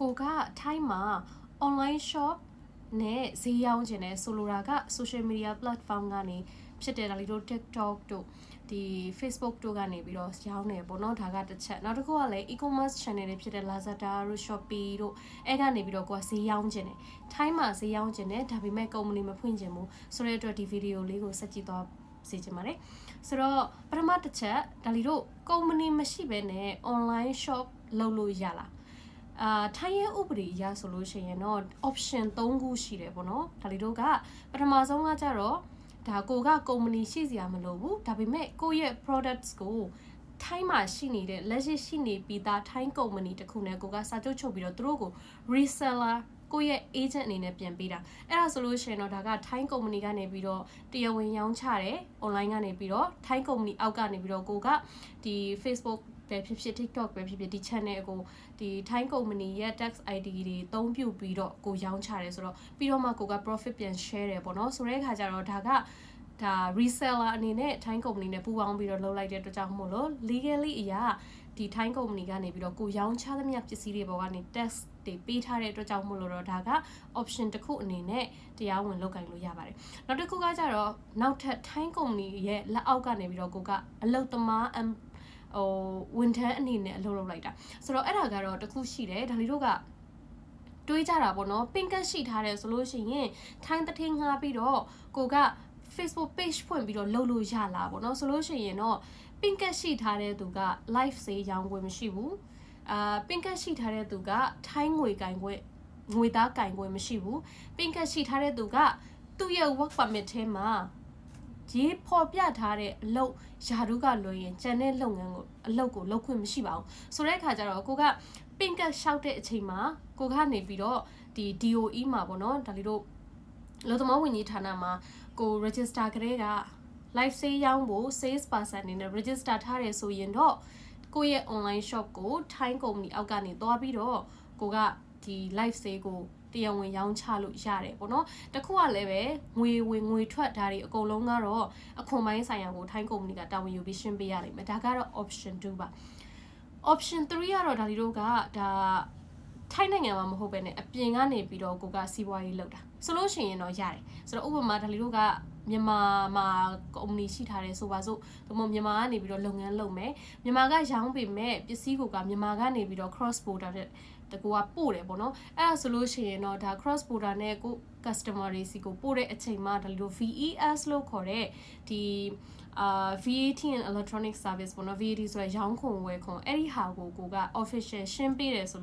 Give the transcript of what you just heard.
ကိုကထိုင်းမှာ online shop နဲ့ဈေးရောင်းခြင်းနဲ့ဆိုလိုတာက social media platform ကနေဖြစ်တဲ့ဒါလေးတို့ TikTok တို့ဒီ Facebook တို့ကနေပြီးတော့ရောင်းနေပေါ့နော်ဒါကတစ်ချက်နောက်တစ်ခုကလည်း e-commerce channel တွေဖြစ်တဲ့ Lazada တို့ Shopee တို့အဲကနေပြီးတော့ကိုကဈေးရောင်းခြင်းနဲ့ထိုင်းမှာဈေးရောင်းခြင်းနဲ့ဒါပေမဲ့ company မဖွင့်ခြင်းဘူးဆိုတဲ့အတွက်ဒီ video လေးကိုဆက်ကြည့်သွားစေချင်ပါတယ်ဆိုတော့ပထမတစ်ချက်ဒါလီတို့ company မရှိဘဲနဲ့ online shop လုပ်လို့ရလား အာထိုင်းရဲ့ဥပဒေအရဆိုလို့ရှိရင်တော့ option 3ခုရှိတယ်ပေါ့နော်ဒါလီတို့ကပထမဆုံးကကြတော့ဒါကိုကကုမ္ပဏီရှိစရာမလိုဘူးဒါပေမဲ့ကိုယ့်ရဲ့ products ကိုထိုင်းမှာရှိနေတဲ့လက်ရှိရှိနေပြီးသားထိုင်းကုမ္ပဏီတစ်ခုနဲ့ကိုကစာချုပ်ချုပ်ပြီးတော့သူတို့ကို reseller ကိုယ့်ရဲ့ agent အနေနဲ့ပြန်ပေးတာအဲ့ဒါဆိုလို့ရှိရင်တော့ဒါကထိုင်းကုမ္ပဏီကနေပြီးတော့တရားဝင်ရောင်းချတယ် online ကနေပြီးတော့ထိုင်းကုမ္ပဏီအောက်ကနေပြီးတော့ကိုကဒီ Facebook ပဲဖြစ်ဖြစ် TikTok ပဲဖြစ်ဖြစ်ဒီ channel ကိုဒီထိုင်းကုမ္ပဏီရဲ့ tax ID တွေအသုံးပြုပြီးတော့ကိုရောင်းချတယ်ဆိုတော့ပြီးတော့မှကိုက profit ပြန် share တယ်ပေါ့နော်ဆိုတဲ့အခါကျတော့ဒါကဒါ reseller အနေနဲ့ထိုင်းကုမ္ပဏီနဲ့ပူးပေါင်းပြီးတော့လုပ်လိုက်တဲ့အတွက်ကြောင့်မို့လို့ legally အရာ ဒီထိုင်းကုမ္ပဏီကနေပြီးတော့ကိုရောင်းချသမျှပစ္စည်းတွေပေါ်ကနေ tax တွေပေးထားတဲ့အတွက်ကြောင့်မို့လို့တော့ဒါက option တစ်ခုအနေနဲ့တရားဝင်လုပ်ကင်လို့ရပါတယ်နောက်တစ်ခုကကြတော့နောက်ထပ်ထိုင်းကုမ္ပဏီရဲ့လက်အောက်ကနေပြီးတော့ကိုကအလုပ်သမား em ဟိုဝန်ထမ်းအနေနဲ့အလုပ်လုပ်လိုက်တာဆိုတော့အဲ့ဒါကတော့တစ်ခုရှိတယ်ဒါလီတို့ကတွေးကြတာပေါ့နော်ပင်ကတ်ရှိထားတယ်ဆိုလို့ရှိရင်ထိုင်းတထင်းငှားပြီးတော့ကိုက Facebook page ဖွင့်ပြီးတော့လုပ်လို့ရလားပေါ့နော်ဆိုလို့ရှိရင်တော့ပင်ကတ်ရှိထားတဲ့သူက live စေးရောင်းခွင့်မရှိဘူးအာပင်ကတ်ရှိထားတဲ့သူကထိုင်းငွေကင်ခွင့်ငွေသားကင်ခွင့်မရှိဘူးပင်ကတ်ရှိထားတဲ့သူကသူ့ရဲ့ work permit ထဲမှာရေးဖော်ပြထားတဲ့အလုပ်ယာရုကလွှဲရင်ကျန်တဲ့လုပ်ငန်းကိုအလုပ်ကိုလုပ်ခွင့်မရှိပါဘူးဆိုတဲ့အခါကျတော့ကိုကပင်ကတ်လျှောက်တဲ့အချိန်မှာကိုကနေပြီးတော့ဒီ DOE မှာပေါ့နော်ဒါလီတို့ လောသမဝန်ကြီးဌာနမှာကို register ကလေးက live sale ရောင်းဖို့ sales person အနေနဲ့ register ထားတယ်ဆိုရင်တော့ကိုယ့်ရဲ့ online shop ကို Thai company အောက်ကနေသွားပြီးတော့ကိုကဒီ live sale ကိုတရားဝင်ရောင်းချလို့ရတယ်ပေါ့နော်တခုကလည်းပဲငွေဝင်ငွေထွက်ဒါတွေအကုန်လုံးကတော့အခွန်ပိုင်းဆိုင်ရာကို Thai company ကတာဝန်ယူပြီးရှင်းပေးရလိမ့်မယ်ဒါကတော့ option 2ပါ option 3ကတော့ဒါလီတို့ကဒါ ထိုင်းနိုင်ငံမှာမဟုတ်ပဲねအပြင်ကနေပြီးတော့ကိုကစီးပွားရေးလုပ်တာဆိုလို့ရှိရင်တော့ရတယ်ဆိုတော့ဥပမာဒါလီတို့ကမြန်မာမှာကုမ္ပဏီရှိထားတယ်ဆိုပါစို့ဒါမှမဟုတ်မြန်မာကနေပြီးတော့လုပ်ငန်းလုပ်မယ်မြန်မာကရောင်းပေမဲ့ပစ္စည်းကိုကမြန်မာကနေပြီးတော့ cross border တဲ့တကူကပို့တယ်ပေါ့နော်အဲ့ဒါဆိုလို့ရှိရင်တော့ဒါ cross border နဲ့ကို customer တွေစီကိုပို့တဲ့အချိန်မှာဒါလို VES လို့ခေါ်တဲ့ဒီအာ VAT and electronic service ပေါ့နော် VAT ဆိုရယ်ရောင်းခွန်ဝယ်ခွန်အဲ့ဒီဟာကိုကိုက official ရှင်းပေးတယ်ဆိုလို့